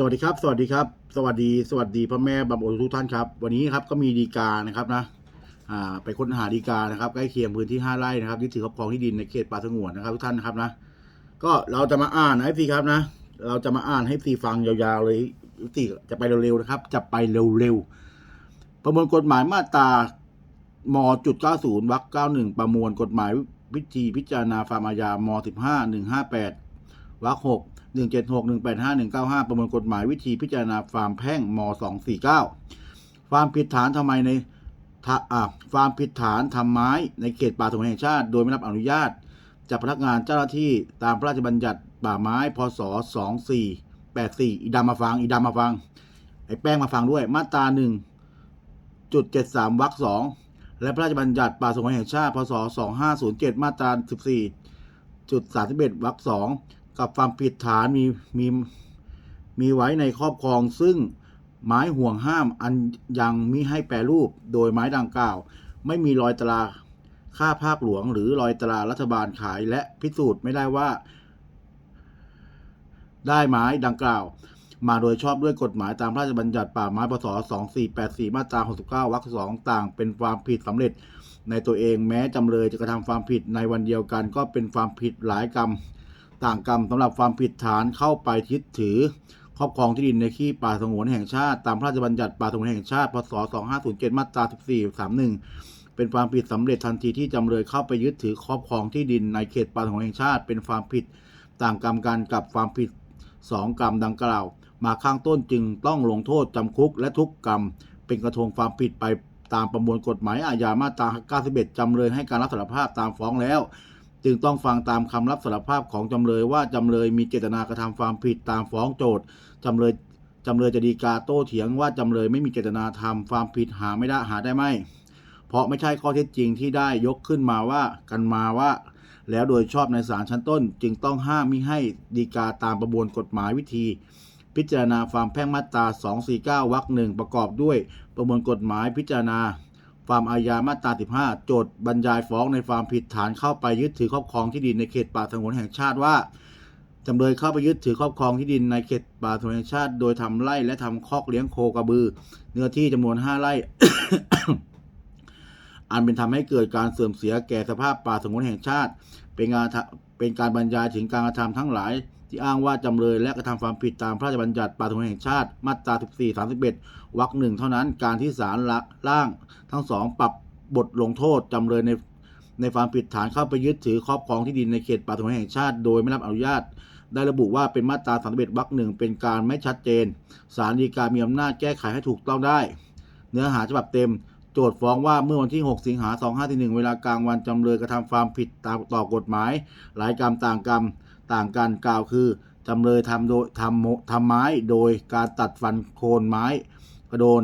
สวัสดีครับ สวัสดีครับ สวัสดีสวัสดีพ่อแม่บำรุงทุกท่านครับ วันนี้ครับก็มีดีกานะครับนะอ่าไปค้นหาดีกานะครับใกล้เคียงพื้นที่ห้าไร่นะครับที่ถือครอบครองที่ดินในเขตป่าสงวนนะครับทุกท่านนะครับนะก็เราจะมาอ่านให้ซีครับนะ เราจะมาอ่านให้ซีฟังยาวๆเลยซีจะไปเร็วๆนะครับ จะไปเร็วๆประมวลกฎหมายมาตรามจุดเก้าศูนย์วรรคเก้าหนึ่งประมวลกฎหมายวิธีพิจารณาฟาร์มอาญามสิบห้าหนึ่งห้าแปดวรรคหก หนึ่งเจ็ดหกหนึ่งแปดห้าหนึ่งเก้าห้าประมวลกฎหมายวิธีพิจารณาฟาร์มแพ่งมสองสี่เก้าฟาร์มผิดฐานทำไมในทะอ่าฟาร์มผิดฐานทำไม้ในเขตป่าสงวนแห่งชาติ โดยไม่รับอนุญาต จากพนักงานเจ้าหน้าที่ตามพระราชบัญญัติป่าไม้ พศ 2484 อีดำมาฟัง อีดำมาฟัง ไอ้แป้งมาฟังด้วย มาตรา1จุด73วรรคสองและพระราชบัญญัติป่าสงวนแห่งชาติ พศ 2507 มาตรา 14จุด31วรรคสอง กับความผิดฐานมีมีมีไว้ในครอบครอง ซึ่งไม้ห่วงห้ามอันยังมิให้แปรรูปโดยไม้ดังกล่าว ไม่มีรอยตราค่าภาคหลวง หรือรอยตรารัฐบาลขายและพิสูจน์ไม่ได้ว่า ได้ไม้ดังกล่าว มาโดยชอบด้วยกฎหมายตามพระราชบัญญัติป่าไม้พศ2484 มาตรา69วรรคสองต่าง เป็นความผิดสำเร็จในตัวเองแม้จำเลยจะกระทำความผิดในวันเดียวกัน ก็เป็นความผิดหลายกรรม ต่างกรรมสำหรับความผิดฐานเข้าไปยึดถือ ครอบครองที่ดินในที่ป่าสงวนแห่งชาติ ตามพระราชบัญญัติป่าสงวนแห่งชาติพศ 2507 มาตรา 1431 เป็นความผิดสำเร็จทันทีที่จำเลยเข้าไปยึดถือครอบครองที่ดินในเขตป่าสงวนแห่งชาติ เป็นความผิดต่างกรรมกันกับความผิดสองกรรมดังกล่าว มาข้างต้นจึงต้องลงโทษจำคุกและทุกกรรม เป็นกระทงความผิดไปตามประมวลกฎหมายอาญามาตรา 91 จำเลยให้การรับสารภาพตามฟ้องแล้ว จึงต้องฟังตามคำรับสารภาพของจำเลยว่าจำเลยมีเจตนากระทำความผิดตามฟ้องโจทย์จำเลยจำเลยจะดีกาโต้เถียงว่าจำเลยไม่มีเจตนาทำความผิดหาไม่ได้หาได้ไหมเพราะไม่ใช่ข้อเท็จจริงที่ได้ยกขึ้นมาว่ากันมาว่า แล้วโดยชอบในศาลชั้นต้น จึงต้องห้ามมิให้ดีกาตามประมวลกฎหมายวิธี พิจารณาฟามแพ่งมาตรา 249 วรรคหนึ่งประกอบด้วยประมวลกฎหมายพิจารณา ฟาร์มอาญามาตรา 15 โจทย์บรรยายฟ้องในฟาร์มผิดฐานเข้าไปยึดถือครอบครองที่ดินในเขตป่าสงวนแห่งชาติว่าจำเลยเข้าไปยึดถือครอบครองที่ดินในเขตป่าสงวนแห่งชาติ โดยทำไร่และทำคอกเลี้ยงโคกระบือ เนื้อที่จำนวน 5 ไร่ อันเป็นทำให้เกิดการเสื่อมเสียแก่สภาพป่าสงวนแห่งชาติ เป็นการเป็นการบรรยายถึงการกระทำทั้งหลาย ที่อ้างว่าจำเลยและกระทำความผิดตามพระราชบัญญัติป่าสงวนแห่งชาติมาตรา 14 31 วรรคหนึ่งเท่านั้นการที่ศาลละล่าง ทั้งสองปรับบทลงโทษจำเลยในในความผิดฐานเข้าไปยึดถือครอบครองที่ดินในเขตป่าสงวนแห่งชาติ โดยไม่รับอนุญาต ได้ระบุว่าเป็นมาตรา 31 วรรคหนึ่งเป็นการไม่ชัดเจนศาลฎีกามีอำนาจแก้ไขให้ถูกต้องได้ เนื้อหาฉบับเต็มโจทย์ฟ้องว่าเมื่อวันที่ 6 สิงหา2541เวลากลางวันจำเลยกระทำความผิดตามต่อกฎหมาย หลายกรรมต่างกรรม ต่างกันกล่าวคือจำเลยทำโดยทำโมทำไม้โดยการตัดฟันโคนไม้กระโดน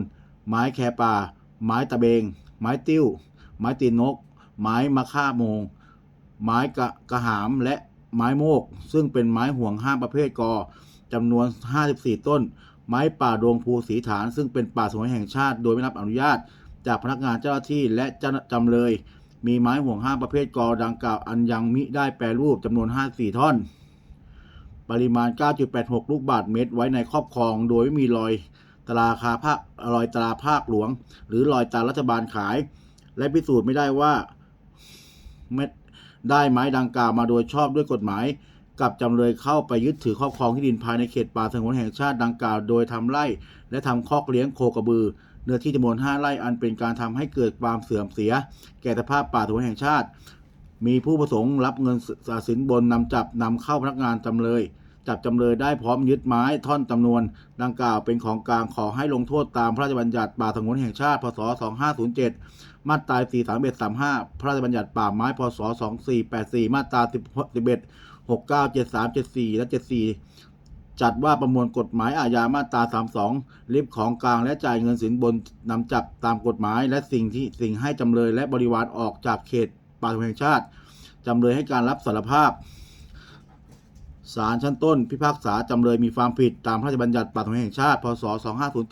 ไม้แคป่า ไม้ตะเบง ไม้ติ้ว ไม้ตีนนก ไม้มะค่าโมง ไม้กะกระหามและไม้โมก ซึ่งเป็นไม้ห่วงห้ามประเภทกอจำนวน 54 ต้น ไม้ป่าดงภูสีฐาน ซึ่งเป็นป่าสงวนแห่งชาติ โดยไม่รับอนุญาต จากพนักงานเจ้าหน้าที่และจำเลย มีไม้ห่วงห้ามประเภทกอดังกล่าวอันยังมิได้แปรรูปจำนวน 54 ท่อน ปริมาณ 9.86 ลูกบาทเมตรไว้ในครอบครอง โดยไม่มีรอยตราคาภาครอยตราภาคหลวง หรือรอยตารัฐบาลขาย และพิสูจน์ไม่ได้ว่าเม็ดได้ไม้ดังกล่าวมาโดยชอบด้วยกฎหมาย กับจำเลยเข้าไปยึดถือครอบครองที่ดินภายในเขตป่าสงวนแห่งชาติดังกล่าว โดยทำไร่และทำคอกเลี้ยงโคกระบือ เนื้อที่จำนวน 5 ไร่อันเป็นการทำให้เกิดความเสื่อมเสีย แก่สภาพป่าสงวนแห่งชาติ มีผู้ประสงค์รับเงินสินบนนำจับนำเข้าพนักงานจำเลย จับจำเลยได้พร้อมยึดไม้ท่อนจำนวน ดังกล่าวเป็นของกลางขอให้ลงโทษตามพระราชบัญญัติป่าสงวนแห่งชาติพศ 2507 มาตรา43135 พระราชบัญญัติป่าไม้พศ 2484 มาตรา11 69 73 74 และ 74 จัดว่าประมวลกฎหมายอาญามาตรา 32 ริบของกลางและจ่ายเงินสินบนนำจับตามกฎหมาย และสิ่งที่สิ่งให้จำเลยและบริวารออกจากเขตป่าสงวนแห่งชาติจำเลยให้การรับสารภาพศาลชั้นต้น พิพากษาจำเลยมีความผิดตามพระราชบัญญัติป่าสงวนแห่งชาติ พศ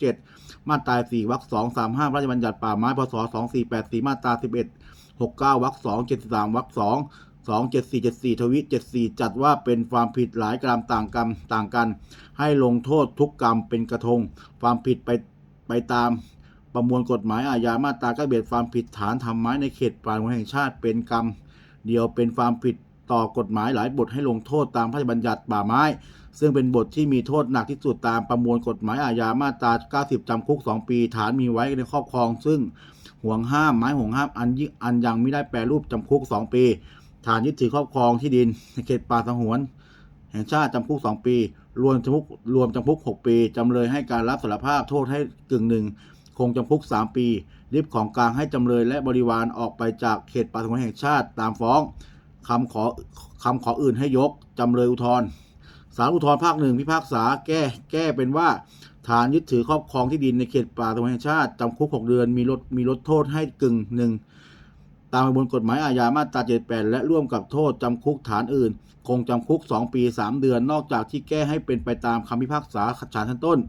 2507 มาตรา 4 วรรค 2 35 พระราชบัญญัติป่าไม้ พศ 2484 มาตรา 11 69 วรรค 2 73 วรรค 2 27474 ทวิ 74 จัดว่าเป็นความผิดหลายกรรมต่างกรรมต่างกัน ให้ลงโทษทุกกรรมเป็นกระทง ความผิดไปไปตามประมวลกฎหมายอาญามาตราก็เบียดความผิดฐานทำไม้ในเขตป่าแห่งชาติเป็นกรรม เดียวเป็นความผิดต่อกฎหมายหลายบทให้ลงโทษตามพระราชบัญญัติป่าไม้ ซึ่งเป็นบทที่มีโทษหนักที่สุดตามประมวลกฎหมายอาญามาตรา 90 จำคุก 2 ปี ฐานมีไว้ในครอบครอง ซึ่งห่วงห้ามไม้ห่วงห้ามอันยิ่งอันยังไม่ได้แปรรูปจำคุก 2 ปี ฐานยึดถือครอบครองที่ดินในเขตป่าสงวน แห่งชาติจำคุก2ปี รวมจำคุกรวมจำคุก6ปีจำเลยให้การรับสารภาพโทษให้กึ่งหนึ่งคงจำคุก3ปีริบของกลางให้จำเลยและบริวารออกไปจากเขตป่าสงวนแห่งชาติตามฟ้องคำขอคำขออื่นให้ยกจำเลยอุทธรณ์ศาลอุทธรณ์ภาคหนึ่งพิพากษาแก้แก้เป็นว่า ฐานยึดถือครอบครองที่ดินในเขตป่าสงวนแห่งชาติจำคุก6เดือนมีลดมีลดโทษให้กึ่งหนึ่ง ตามประมวลกฎหมายอาญามาตรา 78 และร่วมกับโทษจำคุกฐานอื่น คงจำคุก 2 ปี 3 เดือน นอกจากที่แก้ให้เป็นไปตามคำพิพากษาศาลชั้นต้น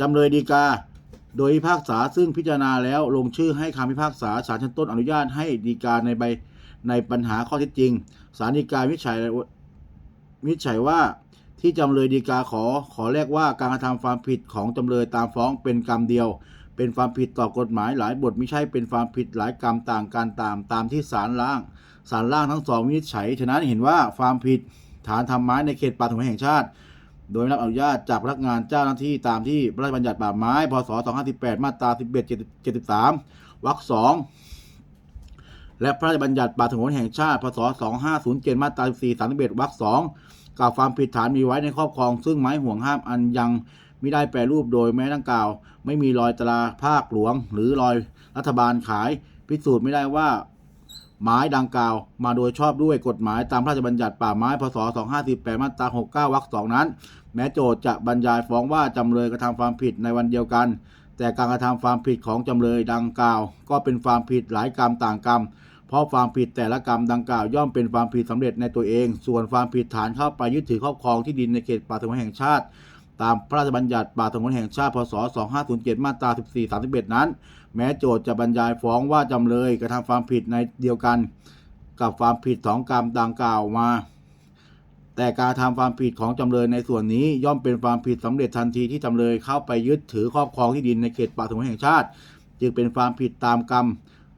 จำเลยดีกา โดยพิพากษาซึ่งพิจารณาแล้วลงชื่อให้คำพิพากษาศาลชั้นต้นอนุญาตให้ดีกาในใบในปัญหาข้อเท็จจริงศาลฎีกาวิจัยวิจัยว่าที่จำเลยดีกาขอขอแรกว่าการกระทำความผิดของจำเลยตามฟ้องเป็นกรรมเดียว เป็นความผิดต่อกฎหมายหลายบทไม่ใช่เป็นความผิดหลายกรรมต่างกันตามตามที่ศาลล่างศาลล่างทั้งสองวินิจฉัย ฉะนั้นเห็นว่าความผิดฐานทำไม้ในเขตป่าสงวนแห่งชาติ โดยไม่รับอนุญาตจากพนักงานเจ้าหน้าที่ตามที่พระราชบัญญัติป่าไม้พศ 2518 มาตรา 11 73 วรรคสองและพระราชบัญญัติป่าสงวนแห่งชาติพศ 2507 มาตรา 14 31 วรรคสองกล่าวความผิดฐานมีไว้ในครอบครอง ซึ่งไม้ห่วงห้ามอันยัง ไม่ได้แปรรูปโดยแม้ดังกล่าว ไม่มีรอยตราภาคหลวง หรือรอยรัฐบาลขาย พิสูจน์ไม่ได้ว่าไม้ดังกล่าว มาโดยชอบด้วยกฎหมายตามพระราชบัญญัติป่าไม้พศ 2548 มาตรา 69 วรรคสองนั้น แม้โจทก์จะบรรยายฟ้องว่าจำเลยกระทำความผิดในวันเดียวกัน แต่การกระทำความผิดของจำเลยดังกล่าว ก็เป็นความผิดหลายกรรมต่างกรรมเพราะความผิดแต่ละกรรมดังกล่าวย่อมเป็นความผิดสำเร็จในตัวเอง ส่วนความผิดฐานเข้าไปยึดถือครอบครองที่ดินในเขตป่าสงวนแห่งชาติ ตามพระราชบัญญัติป่าสงวนแห่งชาติพศ 2507 มาตรา 14 31 นั้น แม้โจทก์จะบรรยายฟ้องว่าจำเลยกระทำความผิดในเดียวกัน กับความผิดสองกรรมดังกล่าวมา แต่การทำความผิดของจำเลยในส่วนนี้ย่อมเป็นความผิดสำเร็จทันทีที่จำเลยเข้าไปยึดถือครอบครองที่ดินในเขตป่าสงวนแห่งชาติ จึงเป็นความผิดตามกรรม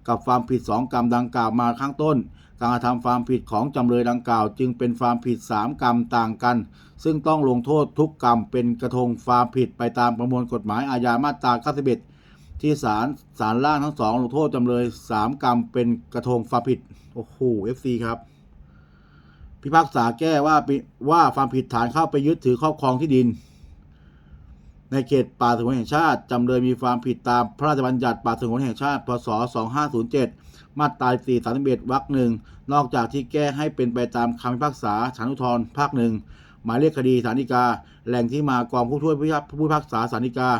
กับความผิดสองกรรมดังกล่าวมาข้างต้น การกระทำความผิดของจำเลยดังกล่าว จึงเป็นความผิดสามกรรมต่างกัน ซึ่งต้องลงโทษทุกกรรมเป็นกระทงความผิดไปตามประมวลกฎหมายอาญามาตรา91ที่ศาลศาลล่างทั้งสองลงโทษจำเลยสามกรรมเป็นกระทงความผิดโอ้โหเอฟซีครับพิพากษาแก้ว่าว่าความผิดฐานเข้าไปยึดถือครอบครองที่ดิน ในเขตป่าสงวนแห่งชาติจำเลยมีความผิดตามพระราชบัญญัติป่าสงวนแห่งชาติ พศ 2507 มาตรา431วรรคหนึ่งนอกจากที่แก้ให้เป็นไปตามคำพิพากษาศาลอุทธรภาคหนึ่งหมายเลขคดีสารนิกา แหล่งที่มากองผู้ช่วยผู้พิพากษาสารนิกา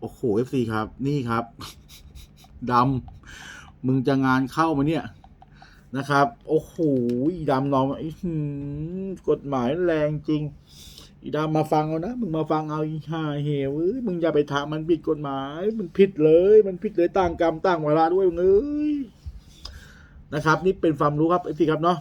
โอ้โห FC ครับ นี่ครับดำมึงจะงานเข้ามาเนี่ยนะครับ โอ้โหดำนอนอื้อหือกฎหมายแรงจริง อีดามาฟังเอานะ มึงมาฟังเอาอีห่าเหวเอ้ยมึงอย่าไปทำมันผิดกฎหมาย มันผิดเลย มันผิดเลยต่างกรรมต่างเวลาด้วยมึงเอ้ยนะครับ นี่เป็นความรู้ครับไอ้ที่ครับเนาะ